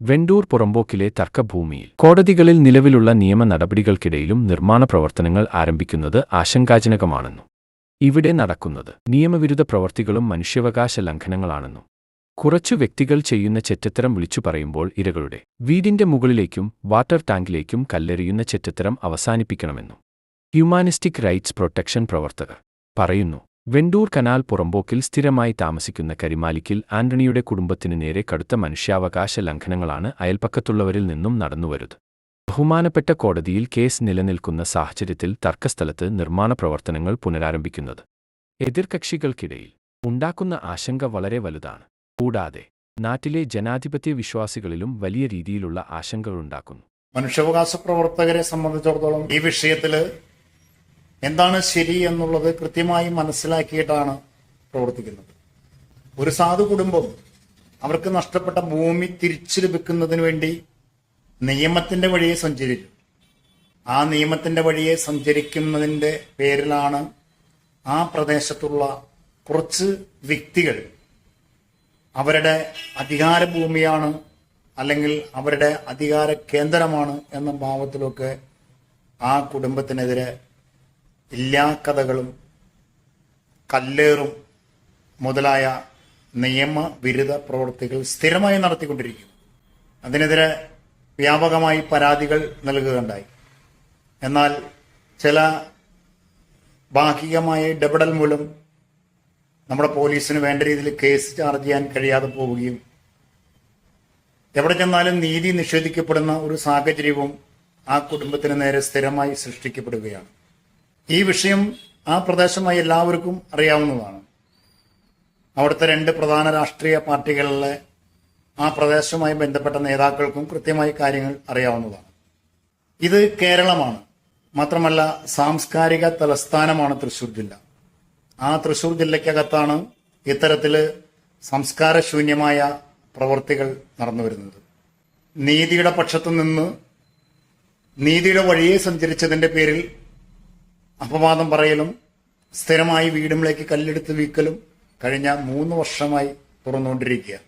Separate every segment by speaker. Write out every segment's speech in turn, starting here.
Speaker 1: വെണ്ടൂർ പുറമ്പോക്കിലെ തർക്കഭൂമിയിൽ. കോടതികളിൽ നിലവിലുള്ള നിയമ നടപടികൾക്കിടയിലും നിർമ്മാണ പ്രവർത്തനങ്ങൾ ആരംഭിക്കുന്നത് ആശങ്കാജനകമാണെന്നും ഇവിടെ നടക്കുന്നത് നിയമവിരുദ്ധ പ്രവർത്തികളും മനുഷ്യാവകാശ ലംഘനങ്ങളാണെന്നും കുറച്ചു വ്യക്തികൾ ചെയ്യുന്ന ചെറ്റത്തരം വിളിച്ചു പറയുമ്പോൾ ഇരകളുടെ വീടിന്റെ മുകളിലേക്കും വാട്ടർ ടാങ്കിലേക്കും കല്ലെറിയുന്ന ചെറ്റത്തരം അവസാനിപ്പിക്കണമെന്നും ഹ്യൂമാനിസ്റ്റിക് റൈറ്റ്സ് പ്രൊട്ടക്ഷൻ പ്രവർത്തകർ പറയുന്നു. വെണ്ടൂർ കനാൽ പുറമ്പോക്കിൽ സ്ഥിരമായി താമസിക്കുന്ന കരിമാലിക്കിൽ ആന്റണിയുടെ കുടുംബത്തിനു നേരെ കടുത്ത മനുഷ്യാവകാശ ലംഘനങ്ങളാണ് അയൽപ്പക്കത്തുള്ളവരിൽ നിന്നും നടന്നുവരുത് ബഹുമാനപ്പെട്ട കോടതിയിൽ കേസ് നിലനിൽക്കുന്ന സാഹചര്യത്തിൽ തർക്കസ്ഥലത്ത് നിർമ്മാണ പ്രവർത്തനങ്ങൾ പുനരാരംഭിക്കുന്നത് എതിർകക്ഷികൾക്കിടയിൽ ഉണ്ടാക്കുന്ന ആശങ്ക വളരെ വലുതാണ്. കൂടാതെ നാട്ടിലെ ജനാധിപത്യ വിശ്വാസികളിലും വലിയ രീതിയിലുള്ള ആശങ്കകളുണ്ടാക്കുന്നു.
Speaker 2: മനുഷ്യാവകാശ പ്രവർത്തകരെ സംബന്ധിച്ചിടത്തോളം ഈ വിഷയത്തിൽ എന്താണ് ശരി എന്നുള്ളത് കൃത്യമായി മനസ്സിലാക്കിയിട്ടാണ് പ്രവർത്തിക്കുന്നത്. ഒരു സാധു കുടുംബം അവർക്ക് നഷ്ടപ്പെട്ട ഭൂമി തിരിച്ചു ലഭിക്കുന്നതിന് വേണ്ടി നിയമത്തിന്റെ വഴിയെ സഞ്ചരിച്ചു. ആ നിയമത്തിന്റെ വഴിയെ സഞ്ചരിക്കുന്നതിന്റെ പേരിലാണ് ആ പ്രദേശത്തുള്ള കുറച്ച് വ്യക്തികൾ അവരുടെ അധികാര ഭൂമിയാണ് അല്ലെങ്കിൽ അവരുടെ അധികാര കേന്ദ്രമാണ് എന്ന ഭാവത്തിലൊക്കെ ആ കുടുംബത്തിനെതിരെ ഇല്ലാ കഥകളും കല്ലേറും മുതലായ നിയമവിരുദ്ധ പ്രവൃത്തികൾ സ്ഥിരമായി നടത്തിക്കൊണ്ടിരിക്കും അതിനെതിരെ വ്യാപകമായി പരാതികൾ നൽകുകയുണ്ടായി. എന്നാൽ ചില ഭാഗികമായ ഇടപെടൽ മൂലം നമ്മുടെ പോലീസിന് വേണ്ട രീതിയിൽ കേസ് ചാർജ് ചെയ്യാൻ കഴിയാതെ പോവുകയും എവിടെ ചെന്നാലും നീതി നിഷേധിക്കപ്പെടുന്ന ഒരു സാഹചര്യവും ആ കുടുംബത്തിന് നേരെ സ്ഥിരമായി സൃഷ്ടിക്കപ്പെടുകയാണ്. ഈ വിഷയം ആ പ്രദേശമായി എല്ലാവർക്കും അറിയാവുന്നതാണ്. അവിടുത്തെ രണ്ട് പ്രധാന രാഷ്ട്രീയ പാർട്ടികളിലെ ആ പ്രദേശവുമായി ബന്ധപ്പെട്ട നേതാക്കൾക്കും കൃത്യമായി കാര്യങ്ങൾ അറിയാവുന്നതാണ്. ഇത് കേരളമാണ്. മാത്രമല്ല സാംസ്കാരിക തലസ്ഥാനമാണ് തൃശൂർ ജില്ല. ആ തൃശൂർ ജില്ലയ്ക്കകത്താണ് ഇത്തരത്തിൽ സംസ്കാരശൂന്യമായ പ്രവൃത്തികൾ നടന്നു വരുന്നത്. നീതിയുടെ പക്ഷത്തു നിന്ന് നീതിയുടെ വഴിയെ സഞ്ചരിച്ചതിന്റെ പേരിൽ അപവാദം പറയലും സ്ഥിരമായി വീടുകളിലേക്ക് കല്ലെടുത്ത് വീക്കലും കഴിഞ്ഞ മൂന്ന് വർഷമായി തുറന്നുകൊണ്ടിരിക്കുക.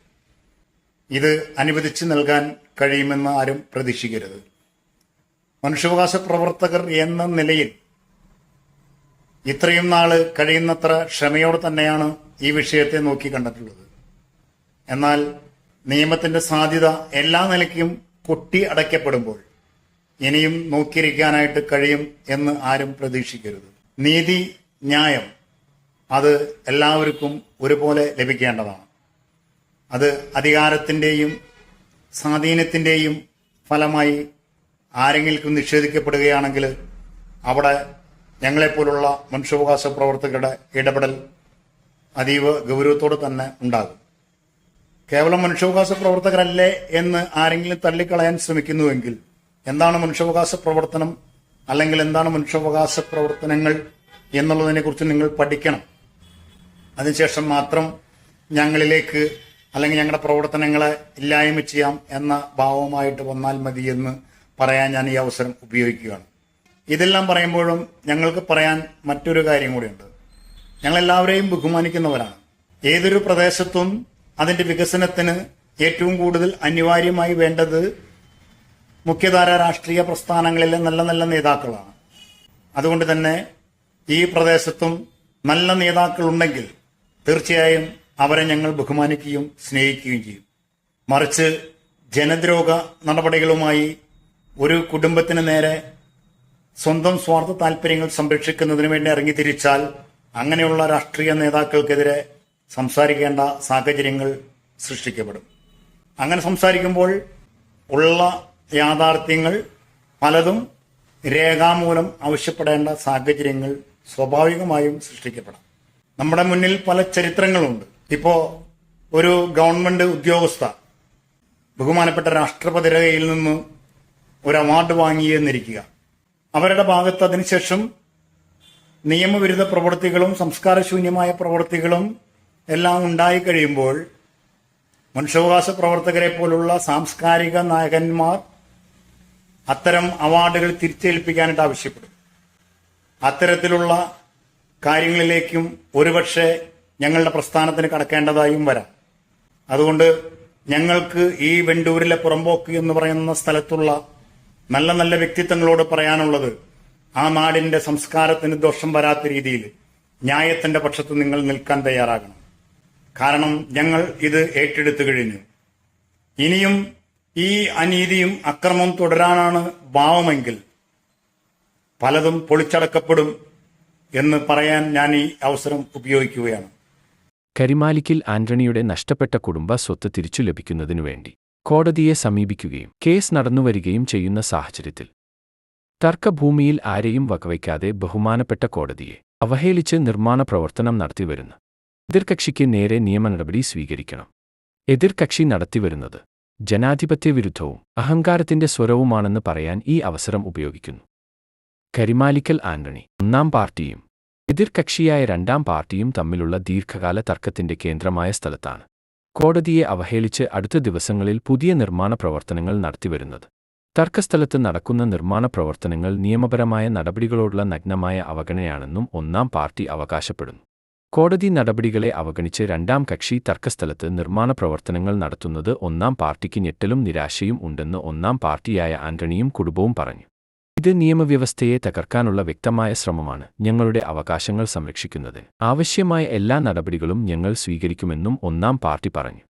Speaker 2: ഇത് അനുവദിച്ചു നൽകാൻ കഴിയുമെന്ന് ആരും പ്രതീക്ഷിക്കരുത്. മനുഷ്യാവകാശ പ്രവർത്തകർ എന്ന നിലയിൽ ഇത്രയും നാൾ കഴിയുന്നത്ര ക്ഷമയോടെ തന്നെയാണ് ഈ വിഷയത്തെ നോക്കി കണ്ടിട്ടുള്ളത്. എന്നാൽ നിയമത്തിന്റെ സാധ്യത എല്ലാ നിലയ്ക്കും കൊട്ടി അടയ്ക്കപ്പെടുമ്പോൾ ഇനിയും നോക്കിയിരിക്കാനായിട്ട് കഴിയും എന്ന് ആരും പ്രതീക്ഷിക്കരുത്. നീതി ന്യായം അത് എല്ലാവർക്കും ഒരുപോലെ ലഭിക്കേണ്ടതാണ്. അത് അധികാരത്തിന്റെയും സ്വാധീനത്തിന്റെയും ഫലമായി ആരെങ്കിലും നിഷേധിക്കപ്പെടുകയാണെങ്കിൽ അവിടെ ഞങ്ങളെപ്പോലുള്ള മനുഷ്യാവകാശ പ്രവർത്തകരുടെ ഇടപെടൽ അതീവ ഗൗരവത്തോടെ തന്നെ ഉണ്ടാകും. കേവലം മനുഷ്യാവകാശ പ്രവർത്തകരല്ലേ എന്ന് ആരെങ്കിലും തള്ളിക്കളയാൻ ശ്രമിക്കുന്നുവെങ്കിൽ എന്താണ് മനുഷ്യാവകാശ പ്രവർത്തനം അല്ലെങ്കിൽ എന്താണ് മനുഷ്യാവകാശ പ്രവർത്തനങ്ങൾ എന്നുള്ളതിനെ കുറിച്ച് നിങ്ങൾ പഠിക്കണം. അതിനുശേഷം മാത്രം ഞങ്ങളിലേക്ക് അല്ലെങ്കിൽ ഞങ്ങളുടെ പ്രവർത്തനങ്ങളെ ഇല്ലായ്മ ചെയ്യാം എന്ന ഭാവമായിട്ട് വന്നാൽ മതി എന്ന് പറയാൻ ഞാൻ ഈ അവസരം ഉപയോഗിക്കുകയാണ്. ഇതെല്ലാം പറയുമ്പോഴും ഞങ്ങൾക്ക് പറയാൻ മറ്റൊരു കാര്യം കൂടിയുണ്ട്. ഞങ്ങൾ എല്ലാവരെയും ബഹുമാനിക്കുന്നവരാണ്. ഏതൊരു പ്രദേശത്തും അതിന്റെ വികസനത്തിന് ഏറ്റവും കൂടുതൽ അനിവാര്യമായി വേണ്ടത് മുഖ്യധാര രാഷ്ട്രീയ പ്രസ്ഥാനങ്ങളിലെ നല്ല നല്ല നേതാക്കളാണ്. അതുകൊണ്ട് തന്നെ ഈ പ്രദേശത്തും നല്ല നേതാക്കൾ ഉണ്ടെങ്കിൽ തീർച്ചയായും അവരെ ഞങ്ങൾ ബഹുമാനിക്കുകയും സ്നേഹിക്കുകയും ചെയ്യും. മറിച്ച് ജനദ്രോഹ നടപടികളുമായി ഒരു കുടുംബത്തിന് നേരെ സ്വന്തം സ്വാർത്ഥ താല്പര്യങ്ങൾ സംരക്ഷിക്കുന്നതിന് വേണ്ടി ഇറങ്ങിത്തിരിച്ചാൽ അങ്ങനെയുള്ള രാഷ്ട്രീയ നേതാക്കൾക്കെതിരെ സംസാരിക്കേണ്ട സാഹചര്യങ്ങൾ സൃഷ്ടിക്കപ്പെടും. അങ്ങനെ സംസാരിക്കുമ്പോൾ ഉള്ള യാഥാർത്ഥ്യങ്ങൾ പലതും രേഖാമൂലം ആവശ്യപ്പെടേണ്ട സാഹചര്യങ്ങൾ സ്വാഭാവികമായും സൃഷ്ടിക്കപ്പെടാം. നമ്മുടെ മുന്നിൽ പല ചരിത്രങ്ങളുണ്ട്. ഇപ്പോ ഒരു ഗവൺമെന്റ് ഉദ്യോഗസ്ഥ ബഹുമാനപ്പെട്ട രാഷ്ട്രപതി രേഖയിൽ നിന്ന് ഒരു അവാർഡ് വാങ്ങിയെന്നിരിക്കുക. അവരുടെ ഭാഗത്ത് അതിനുശേഷം നിയമവിരുദ്ധ പ്രവൃത്തികളും സംസ്കാരശൂന്യമായ പ്രവൃത്തികളും എല്ലാം ഉണ്ടായി കഴിയുമ്പോൾ മനുഷ്യാവകാശ പ്രവർത്തകരെ പോലുള്ള സാംസ്കാരിക നായകന്മാർ അത്തരം അവാർഡുകൾ തിരിച്ചേൽപ്പിക്കാനായിട്ട് ആവശ്യപ്പെടും. അത്തരത്തിലുള്ള കാര്യങ്ങളിലേക്കും ഒരുപക്ഷെ ഞങ്ങളുടെ പ്രസ്ഥാനത്തിന് കടക്കേണ്ടതായും വരാം. അതുകൊണ്ട് ഞങ്ങൾക്ക് ഈ വെണ്ടൂരിലെ പുറമ്പോക്ക് എന്ന് പറയുന്ന സ്ഥലത്തുള്ള നല്ല നല്ല വ്യക്തിത്വങ്ങളോട് പറയാനുള്ളത് ആ നാടിന്റെ സംസ്കാരത്തിന് ദോഷം വരാത്ത രീതിയിൽ ന്യായത്തിന്റെ പക്ഷത്ത് നിങ്ങൾ നിൽക്കാൻ തയ്യാറാകണം. കാരണം ഞങ്ങൾ ഇത് ഏറ്റെടുത്തു കഴിഞ്ഞു. ഇനിയും ഈ അനീതിയും അക്രമം തുടരാനാണ് ഭാവമെങ്കിൽ പലതും പൊളിച്ചടക്കപ്പെടും എന്ന് പറയാൻ ഞാൻ ഈ അവസരം ഉപയോഗിക്കുകയാണ്.
Speaker 1: കരിമാലിക്കിൽ ആന്റണിയുടെ നഷ്ടപ്പെട്ട കുടുംബ സ്വത്ത് തിരിച്ചു ലഭിക്കുന്നതിനു വേണ്ടി കോടതിയെ സമീപിക്കുകയും കേസ് നടന്നുവരികയും ചെയ്യുന്ന സാഹചര്യത്തിൽ തർക്കഭൂമിയിൽ ആരെയും വകവയ്ക്കാതെ ബഹുമാനപ്പെട്ട കോടതിയെ അവഹേളിച്ച് നിർമ്മാണ പ്രവർത്തനം നടത്തിവരുന്ന എതിർകക്ഷിക്ക് നേരെ നിയമ നടപടി സ്വീകരിക്കണം. എതിർകക്ഷി നടത്തിവരുന്നത് ജനാധിപത്യ വിരുദ്ധവും അഹങ്കാരത്തിന്റെ സ്വരവുമാണെന്ന് പറയാൻ ഈ അവസരം ഉപയോഗിക്കുന്നു. കരിമാലിക്കൽ ആന്റണി ഒന്നാം പാർട്ടിയും എതിർകക്ഷിയായ രണ്ടാം പാർട്ടിയും തമ്മിലുള്ള ദീർഘകാല തർക്കത്തിന്റെ കേന്ദ്രമായ സ്ഥലത്താണ് കോടതിയെ അവഹേളിച്ച് അടുത്ത ദിവസങ്ങളിൽ പുതിയ നിർമ്മാണ പ്രവർത്തനങ്ങൾ നടത്തിവരുന്നത്. തർക്കസ്ഥലത്ത് നടക്കുന്ന നിർമ്മാണ പ്രവർത്തനങ്ങൾ നിയമപരമായ നടപടികളോടുള്ള നഗ്നമായ അവഗണനയാണെന്നും ഒന്നാം പാർട്ടി അവകാശപ്പെടുന്നു. കോടതി നടപടികളെ അവഗണിച്ച് രണ്ടാം കക്ഷി തർക്കസ്ഥലത്ത് നിർമ്മാണ പ്രവർത്തനങ്ങൾ നടത്തുന്നത് ഒന്നാം പാർട്ടിക്ക് ഞെട്ടലും നിരാശയും ഉണ്ടെന്ന് ഒന്നാം പാർട്ടിയായ ആന്റണിയും കുടുംബവും പറഞ്ഞു. ഇത് നിയമവ്യവസ്ഥയെ തകർക്കാനുള്ള വ്യക്തമായ ശ്രമമാണ് ഞങ്ങളുടെ അവകാശങ്ങൾ സംരക്ഷിക്കുന്നത്. ആവശ്യമായ എല്ലാ നടപടികളും ഞങ്ങൾ സ്വീകരിക്കുമെന്നും ഒന്നാം പാർട്ടി പറഞ്ഞു.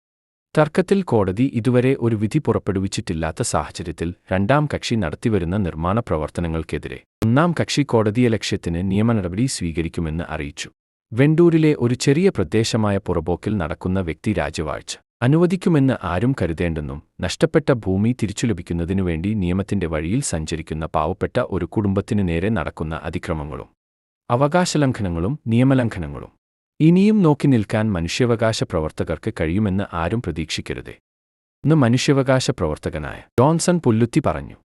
Speaker 1: തർക്കത്തിൽ കോടതി ഇതുവരെ ഒരു വിധി പുറപ്പെടുവിച്ചിട്ടില്ലാത്ത സാഹചര്യത്തിൽ രണ്ടാം കക്ഷി നടത്തിവരുന്ന നിർമ്മാണ പ്രവർത്തനങ്ങൾക്കെതിരെ ഒന്നാം കക്ഷി കോടതിയെ ലക്ഷ്യത്തിന് നിയമനടപടി സ്വീകരിക്കുമെന്ന് അറിയിച്ചു. വെണ്ടൂരിലെ ഒരു ചെറിയ പ്രദേശമായ പുറബോക്കിൽ നടക്കുന്ന വ്യക്തി രാജവാഴ്ച. അനുവദിക്കുമെന്ന് ആരും കരുതേണ്ടെന്നും നഷ്ടപ്പെട്ട ഭൂമി തിരിച്ചു ലഭിക്കുന്നതിനുവേണ്ടി നിയമത്തിന്റെ വഴിയിൽ സഞ്ചരിക്കുന്ന പാവപ്പെട്ട ഒരു കുടുംബത്തിനു നേരെ നടക്കുന്ന അതിക്രമങ്ങളും അവകാശലംഘനങ്ങളും നിയമലംഘനങ്ങളും. ഇനിയും നോക്കി നിൽക്കാൻ മനുഷ്യാവകാശ പ്രവർത്തകർക്ക് കഴിയുമെന്ന് ആരും പ്രതീക്ഷിക്കരുതേ. എന്ന് മനുഷ്യാവകാശ പ്രവർത്തകനായ ജോൺസൺ പുല്ലുത്തി പറഞ്ഞു.